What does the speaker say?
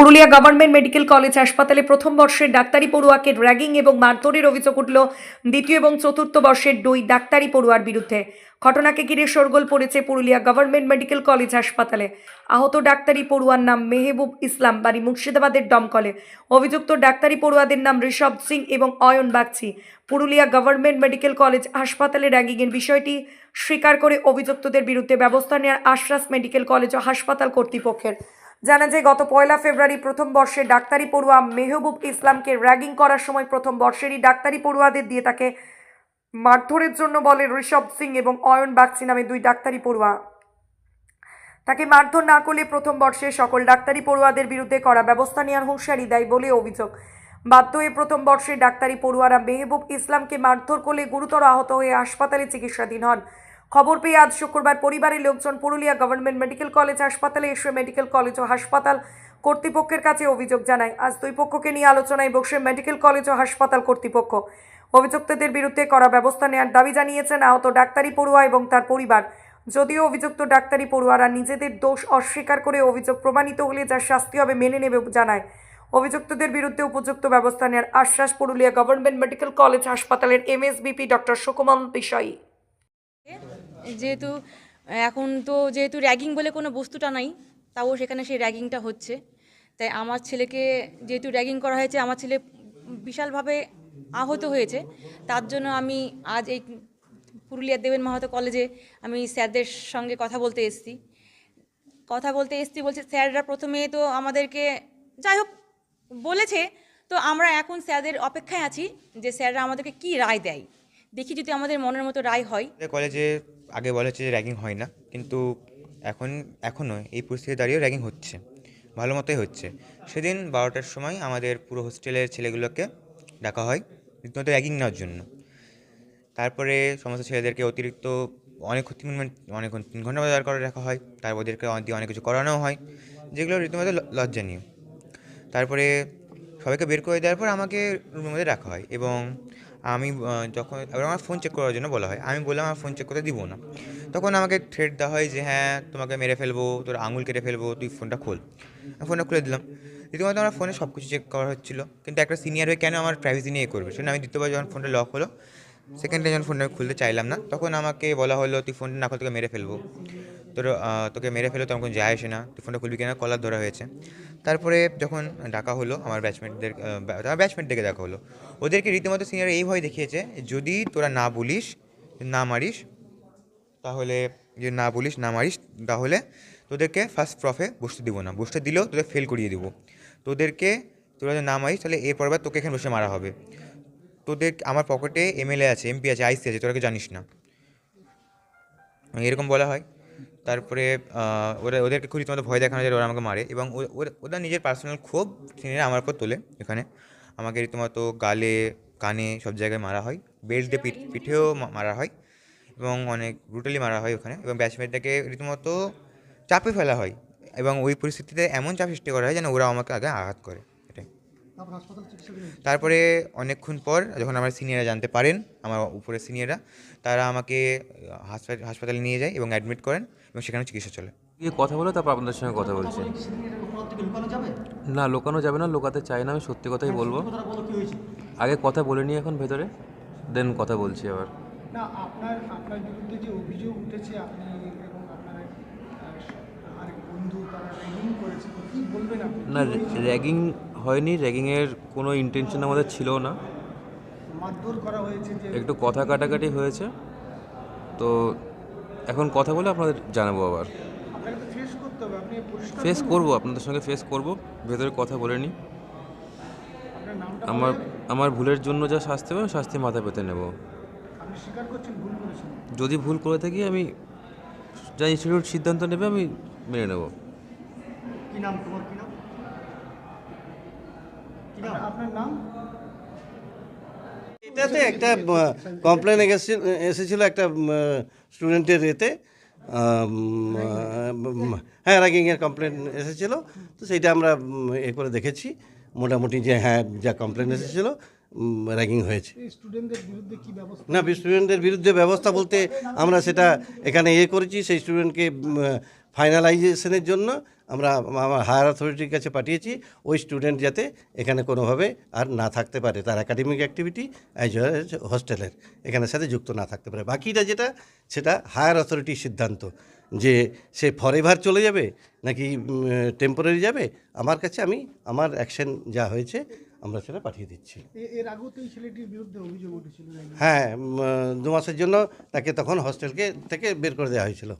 Purulia government medical college হাসপাতালে প্রথম বর্ষের ডাক্তারি পড়ুয়াকে র্যাগিং এবং মারধরের অভিযোগ উঠল। দ্বিতীয় এবং চতুর্থ বর্ষের দুই ডাক্তারি পড়ুয়ার বিরুদ্ধে। ঘটনাকে ঘিরে শোরগোল পড়েছে পুরুলিয়া গভর্নমেন্ট মেডিকেল কলেজ হাসপাতালে। আহত ডাক্তারি পড়ুয়ার নাম মেহবুব ইসলাম, বাড়ি মুর্শিদাবাদের দমকলে। অভিযুক্ত ডাক্তারি পড়ুয়াদের নাম ঋষভ সিং এবং Ayan Bagchi. Purulia government medical college হাসপাতালে র্যাগিংয়ের বিষয়টি স্বীকার করে অভিযুক্তদের বিরুদ্ধে ব্যবস্থা নেওয়ার আশ্বাস মেডিকেল কলেজ ও হাসপাতাল কর্তৃপক্ষের। জানা যায় গত পয়লা ফেব্রুয়ারি প্রথম বর্ষে ডাক্তারি পড়ুয়া মেহবুব ইসলামকে র্যাগিং করার সময় প্রথম বর্ষেরই ডাক্তারি পড়ুয়াদের দিয়ে তাকে মারধরের জন্য বলে ঋষভ সিং এবং অয়ন বাগচি নামে দুই ডাক্তারি পড়ুয়া। তাকে মারধর না করলে প্রথম বর্ষে সকল ডাক্তারি পড়ুয়াদের বিরুদ্ধে করা ব্যবস্থা নেওয়ার হুঁশিয়ারি দেয় বলে অভিযোগ। বাধ্য হয়ে প্রথম বর্ষে ডাক্তারি পড়ুয়ারা মেহবুব ইসলামকে মারধর করলে গুরুতর আহত হয়ে হাসপাতালে চিকিৎসাধীন হন। খবর পেয়ে আজ শুক্রবার পরিবারের লোকজন পুরুলিয়া গভর্নমেন্ট মেডিকেল কলেজ হাসপাতালে এসে মেডিকেল কলেজ ও হাসপাতাল কর্তৃপক্ষের কাছে অভিযোগ জানায়। আজ দুই পক্ষকে নিয়ে আলোচনায় বসে মেডিকেল কলেজ ও হাসপাতাল কর্তৃপক্ষ। অভিযুক্তদের বিরুদ্ধে করা ব্যবস্থা নেওয়ার দাবি জানিয়েছেন আহত ডাক্তারি পড়ুয়া এবং তার পরিবার। যদিও অভিযুক্ত ডাক্তারি পড়ুয়ারা নিজেদের দোষ অস্বীকার করে অভিযোগ প্রমাণিত হলে যা শাস্তি হবে মেনে নেবে জানায়। অভিযুক্তদের বিরুদ্ধে উপযুক্ত ব্যবস্থা নেওয়ার আশ্বাস পুরুলিয়া গভর্নমেন্ট মেডিকেল কলেজ হাসপাতালের এমএসবিপি ডক্টর সুকুমন বিষয়ী যেহেতু এখন তো যেহেতু র্যাগিং বলে কোনো বস্তুটা নাই, তাও সেখানে সেই র্যাগিংটা হচ্ছে। তাই আমার ছেলেকে যেহেতু র্যাগিং করা হয়েছে, আমার ছেলে বিশালভাবে আহত হয়েছে। তার জন্য আমি আজ এই পুরুলিয়ার দেবেন মাহাতো কলেজে আমি স্যারদের সঙ্গে কথা বলতে এসছি। কথা বলতে এসছি বলছে, স্যাররা প্রথমে তো আমাদেরকে যাই হোক বলেছে, তো আমরা এখন স্যারদের অপেক্ষায় আছি যে স্যাররা আমাদেরকে কি রায় দেয়? দেখি যদি আমাদের মনের মতো রায় হয়। কলেজে আগে বলা হচ্ছে যে র্যাগিং হয় না, কিন্তু এখন এখনও এই পরিস্থিতি দাঁড়িয়ে র্যাগিং হচ্ছে, ভালো মতোই হচ্ছে। সেদিন বারোটার সময় আমাদের পুরো হোস্টেলের ছেলেগুলোকে ডাকা হয় রীতিমতো র্যাগিং নেওয়ার জন্য। তারপরে সমস্ত ছেলেদেরকে অতিরিক্ত অনেক তিন অনেক তিন ঘণ্টা বাজার করে রাখা হয়, তারপর ওদেরকে অনেক কিছু করানো হয়, যেগুলো রীতিমতো লজ্জানীয়। তারপরে সবাইকে বের করে দেওয়ার পর আমাকে রুমের মধ্যে রাখা হয় এবং আমি যখন, এবার আমার ফোন চেক করার জন্য বলা হয়। আমি বললাম, আমার ফোন চেক করতে দিব না। তখন আমাকে থ্রেড দেওয়া হয় যে হ্যাঁ তোমাকে মেরে ফেলব, তোর আঙুল কেটে ফেলব, তুই ফোনটা খোল। ফোনটা খুলে দিলাম। রীতিমতো আমার ফোনে সব কিছু চেক করা হচ্ছিল। কিন্তু একটা সিনিয়র হয়ে কেন আমার প্রাইভেসি নিয়ে করবে? সেটা আমি দ্বিতীয়বার যখন ফোনটা লক হলো সেকেন্ড যখন ফোনটা আমি খুলতে চাইলাম না, তখন আমাকে বলা হলো, তুই ফোনটা না খুলে তোকে মেরে ফেলব। তোর তোকে মেরে ফেলো তখন কোনো যায় আসে না। তুই ফোনটা খুলবি কিনা? কলার ধরা হয়েছে। তারপরে যখন ডাকা হলো, আমার ব্যাচমেটদের আমার ব্যাচমেটদেরকে ডাকা হলো। ওদেরকে রীতিমতো সিনিয়র এই ভয় দেখিয়েছে, যদি তোরা না বলিস, না মারিস, তাহলে যে না বলিস, না মারিস, তাহলে তোদেরকে ফার্স্ট প্রফে বসতে দিব না। বসতে দিলেও তোদের ফেল করিয়ে দিব। তোদেরকে, তোরা যদি না মারিস, তাহলে এর পরবার তোকে এখানে বসে মারা হবে। তোদের আমার পকেটে এমএলএ আছে এমপি আছে আইসি আছে, তোরা কি জানিস না? এরকম বলা হয়। তারপরে ওরা, ওদেরকে খুব রীতিমতো ভয় দেখানো যায়, ওরা আমাকে মারে এবং ওরা নিজের পার্সোনাল ক্ষোভ সিনিয়র আমার উপর তোলে এখানে। আমাকে রীতিমতো গালে, কানে সব জায়গায় মারা হয়। বেল্ট দিয়ে পিঠ, পিঠেও মারা হয় এবং অনেক ব্রুটালি মারা হয় ওখানে এবং ব্যাচমেটটাকে রীতিমতো চাপে ফেলা হয় এবং ওই পরিস্থিতিতে এমন চাপ সৃষ্টি করা হয় যেন ওরা আমাকে আগে আঘাত করে। তারপরে অনেকক্ষণ পর যখন আমার সিনিয়ররা জানতে পারেন আমার উপরের সিনিয়ররা তারা আমাকে হাসপাতাল হাসপাতালে নিয়ে যায় এবং অ্যাডমিট করেন এবং সেখানে চিকিৎসা চলে। গিয়ে কথা বলে তারপর আপনাদের সঙ্গে কথা বলছি। না লুকানো যাবে না লোকাতে চাই না আমি সত্যি কথাই বলব। আগে কথা বলে নিই এখন ভেতরে দেন কথা বলছি আবার। না আপনার আপনার বিরুদ্ধে যে অভিযোগ উঠেছে আপনি এবং আপনার আরেক বন্ধু তারা র্যাগিং করেছে কি বলবেন আপনি? না র্যাগিং হয়নি র্যাগিংয়ের কোনো ইন্টেনশন আমাদের ছিল না। একটু কথা কাটাকাটি হয়েছে। তো এখন কথা বলে আপনাদের জানাব আবার। ফেস। করব আপনাদের সঙ্গে ফেস করব ভেতরে কথা বলে নিই। আমার আমার ভুলের জন্য যা শাস্তি হবে শাস্তি মাথা পেতে নেব। যদি ভুল করে থাকি আমি যা ইনস্টিটিউট সিদ্ধান্ত নেবে আমি মেনে নেব। কি নাম তোমার? আপনার নাম? এটাতে একটা কমপ্লেন এসেছিল একটা স্টুডেন্টের এতে। হ্যাঁ র্যাগিংয়ের কমপ্লেন এসেছিল। তো সেইটা আমরা এ করে দেখেছি। মোটামুটি যে হ্যাঁ যা কমপ্লেন এসেছিল র্যাগিং হয়েছে। না স্টুডেন্টদের বিরুদ্ধে ব্যবস্থা? না স্টুডেন্টের বিরুদ্ধে ব্যবস্থা বলতে আমরা সেটা এখানে ইয়ে করেছি সেই স্টুডেন্টকে ফাইনালাইজেশনের জন্য আমরা আমার হায়ার অথরিটির কাছে পাঠিয়েছি। ওই স্টুডেন্ট যাতে এখানে কোনোভাবে আর না থাকতে পারে তার academic activity as well as হোস্টেলের এখানের সাথে যুক্ত না থাকতে পারে। বাকিটা যেটা সেটা হায়ার অথরিটির সিদ্ধান্ত যে সে ফরএভার চলে যাবে নাকি টেম্পোরারি যাবে আমার কাছে আমি আমার অ্যাকশন যা হয়েছে আমরা সেটা পাঠিয়ে দিচ্ছি এর আগেও তো এই ছেলেটির বিরুদ্ধে অভিযোগ উঠেছিল হ্যাঁ দু মাসের জন্য তাকে তখন হস্টেলকে থেকে বের করে দেওয়া হয়েছিল।